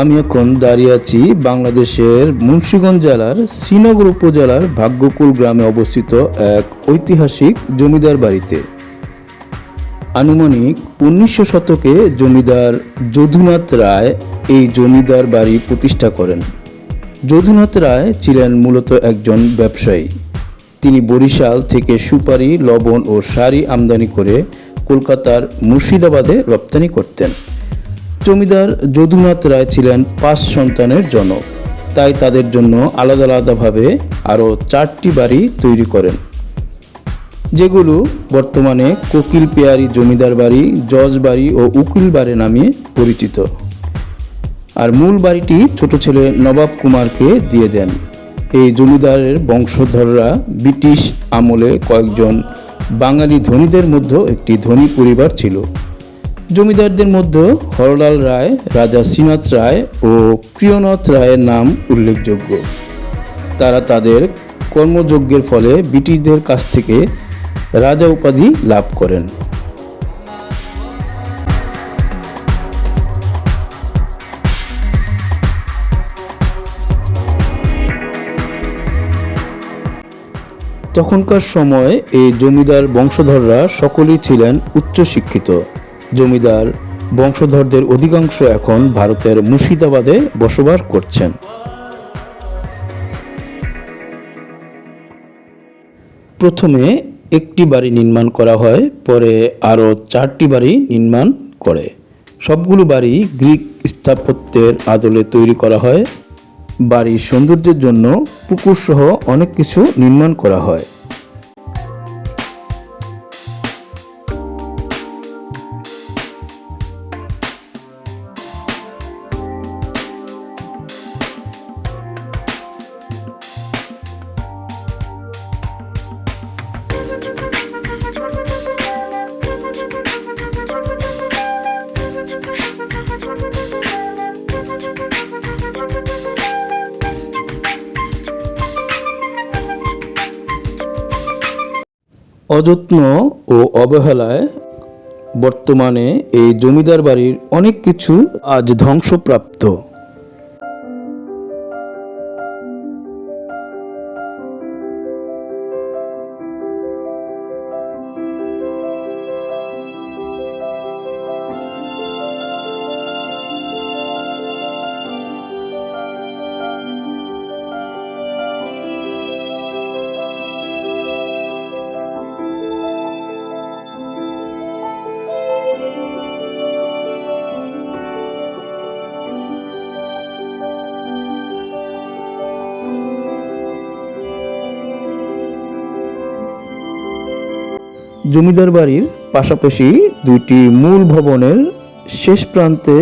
আমি এখন দাঁড়িয়ে আছি বাংলাদেশের মুন্সীগঞ্জ জেলার শ্রীনগর উপজেলার ভাগ্যকুল গ্রামে অবস্থিত এক ঐতিহাসিক জমিদার বাড়িতে। আনুমানিক উনিশশো শতকে জমিদার যদুনাথ রায় এই জমিদার বাড়ি প্রতিষ্ঠা করেন। যদুনাথ রায় ছিলেন মূলত একজন ব্যবসায়ী। তিনি বরিশাল থেকে সুপারি, লবণ ও শাড়ি আমদানি করে কলকাতার মুর্শিদাবাদে রপ্তানি করতেন। জমিদার যদুনাথ রায় ছিলেন পাঁচ সন্তানের জনক। তাই তাদের জন্য আলাদা আলাদাভাবে আরও চারটি বাড়ি তৈরি করেন। যেগুলো বর্তমানে কোকিল পেয়ারি জমিদার বাড়ি, জজ বাড়ি ও উকিল বাড়ি নামে পরিচিত। আর মূল বাড়িটি ছোট ছেলে নবাব কুমারকে দিয়ে দেন। এই জমিদারের বংশধররা ব্রিটিশ আমলে কয়েকজন বাঙালি ধনীদের মধ্যে একটি ধনী পরিবার ছিল। জমিদারদের মধ্যে হরলাল রায়, রাজা শ্রীনাথ রায় ও প্রিয়নাথ রায়ের নাম উল্লেখযোগ্য। তারা তাদের কর্মযজ্ঞের ফলে ব্রিটিশদের কাছ থেকে রাজা উপাধি লাভ করেন। তখনকার সময় এই জমিদার বংশধররা সকলেই ছিলেন উচ্চশিক্ষিত। জমিদার বংশধরদের অধিকাংশ এখন ভারতের মুর্শিদাবাদে বসবাস করছেন। প্রথমে একটি বাড়ি নির্মাণ করা হয়, পরে আরও চারটি বাড়ি নির্মাণ করে। সবগুলো বাড়ি গ্রিক স্থাপত্যের আদলে তৈরি করা হয়। বাড়ির সৌন্দর্যের জন্য পুকুরসহ অনেক কিছু নির্মাণ করা হয়। অযত্ন ও অবহেলায় বর্তমানে এই জমিদার বাড়ির অনেক কিছু আজ ধ্বংসপ্রাপ্ত। জমিদার বাড়ির পাশাপাশি দুইটি মূল ভবনের শেষ প্রান্তে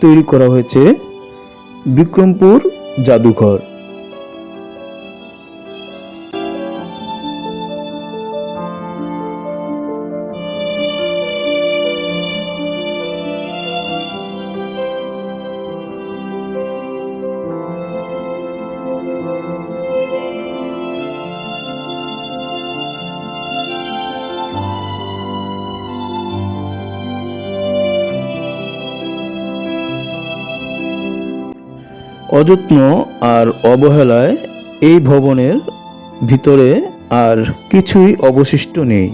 তৈরি করা হয়েছে বিক্রমপুর জাদুঘর। অযত্ন আর অবহেলায় এই ভবনের ভিতরে আর কিছুই অবশিষ্ট নেই।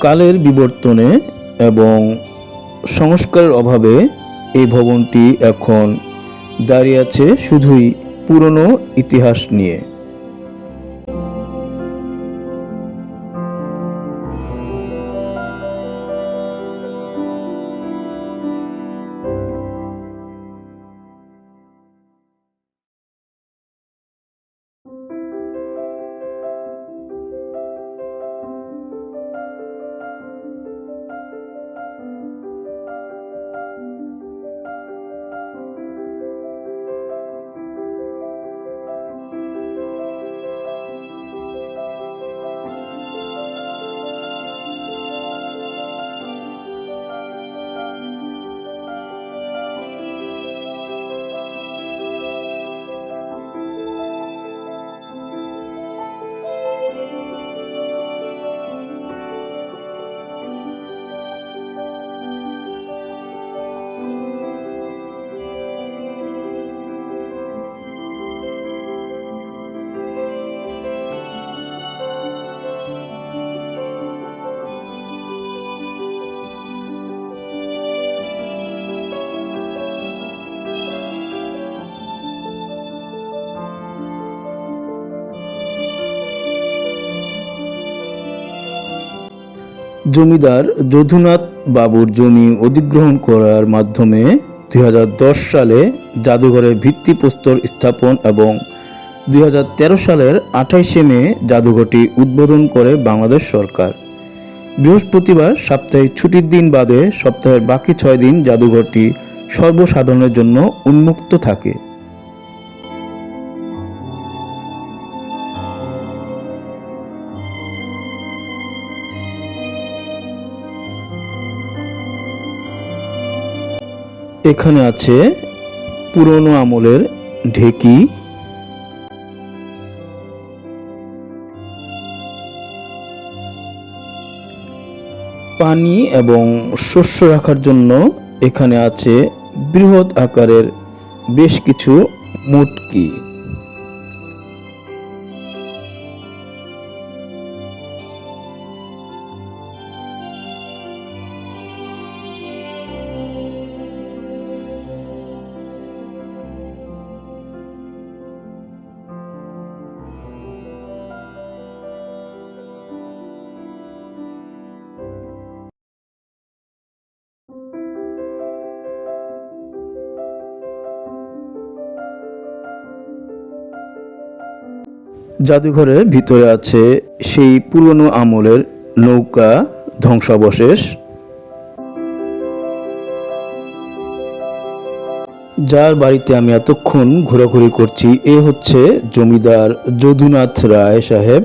কালের বিবর্তনে এবং সংস্কারের অভাবে এই ভবনটি এখন দাঁড়িয়ে আছে শুধুই পুরনো ইতিহাস নিয়ে। জমিদার যদুনাথ বাবুর জমি অধিগ্রহণ করার মাধ্যমে দুই হাজার দশ সালে জাদুঘরের ভিত্তিপ্রস্তর স্থাপন এবং দুই হাজার তেরো সালের আঠাইশে মে জাদুঘরটি উদ্বোধন করে বাংলাদেশ সরকার। বৃহস্পতিবার সাপ্তাহিক ছুটির দিন বাদে সপ্তাহের বাকি ছয় দিন জাদুঘরটি সর্বসাধারণের জন্য উন্মুক্ত থাকে। এখানে আছে পুরনো আমলের ঢেকি। পানি এবং শস্য রাখার জন্য এখানে আছে বৃহৎ আকারের বেশ কিছু মুটকি। জাদুঘরের ভিতরে আছে সেই পুরনো আমলের নৌকা ধ্বংসাবশেষ। যার বাড়িতে আমি এতক্ষণ ঘোরাঘুরি করছি, এ হচ্ছে জমিদার যদুনাথ রায় সাহেব।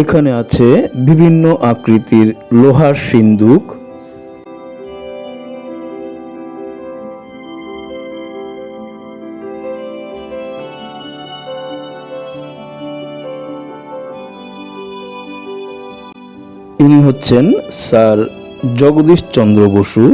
এখানে আছে বিভিন্ন আকৃতির লোহার সিন্দুক। ইনি হচ্ছেন স্যার জগদীশ চন্দ্র বসু।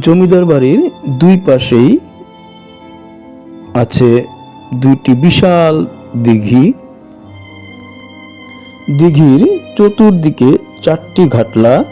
জমিদার বাড়ির দুই পাশেই আছে দুইটি বিশাল দিঘি। দিঘির চতুর্দিকে চারটি ঘাটলা।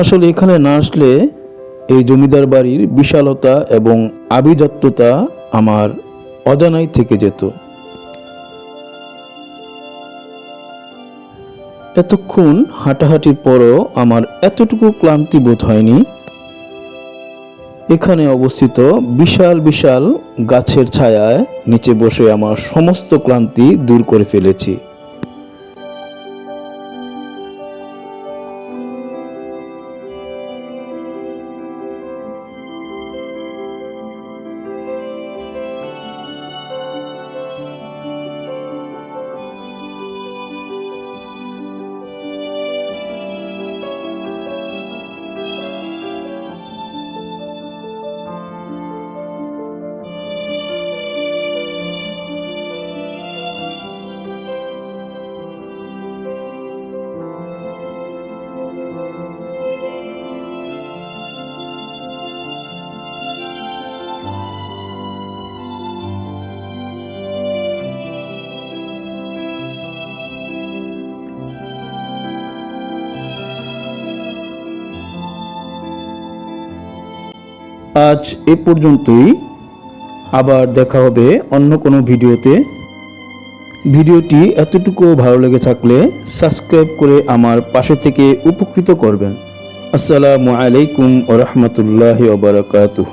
আসলে এখানে না আসলে এই জমিদার বাড়ির বিশালতা এবং আভিজাত্যতা আমার অজানাই থেকে যেত। এতক্ষণ হাঁটাহাঁটির পরও আমার এতটুকু ক্লান্তি বোধ হয়নি। এখানে অবস্থিত বিশাল বিশাল গাছের ছায়ায় নিচে বসে আমার সমস্ত ক্লান্তি দূর করে ফেলেছি। আজ এ পর্যন্তই। আবার দেখা হবে অন্য কোনো ভিডিওতে। ভিডিওটি এতটুকু ভালো লেগে থাকলে সাবস্ক্রাইব করে আমার পাশে থেকে উপকৃত করবেন। আসসালামু আলাইকুম ওরহমতুল্লাহ ওবরাকাতুহ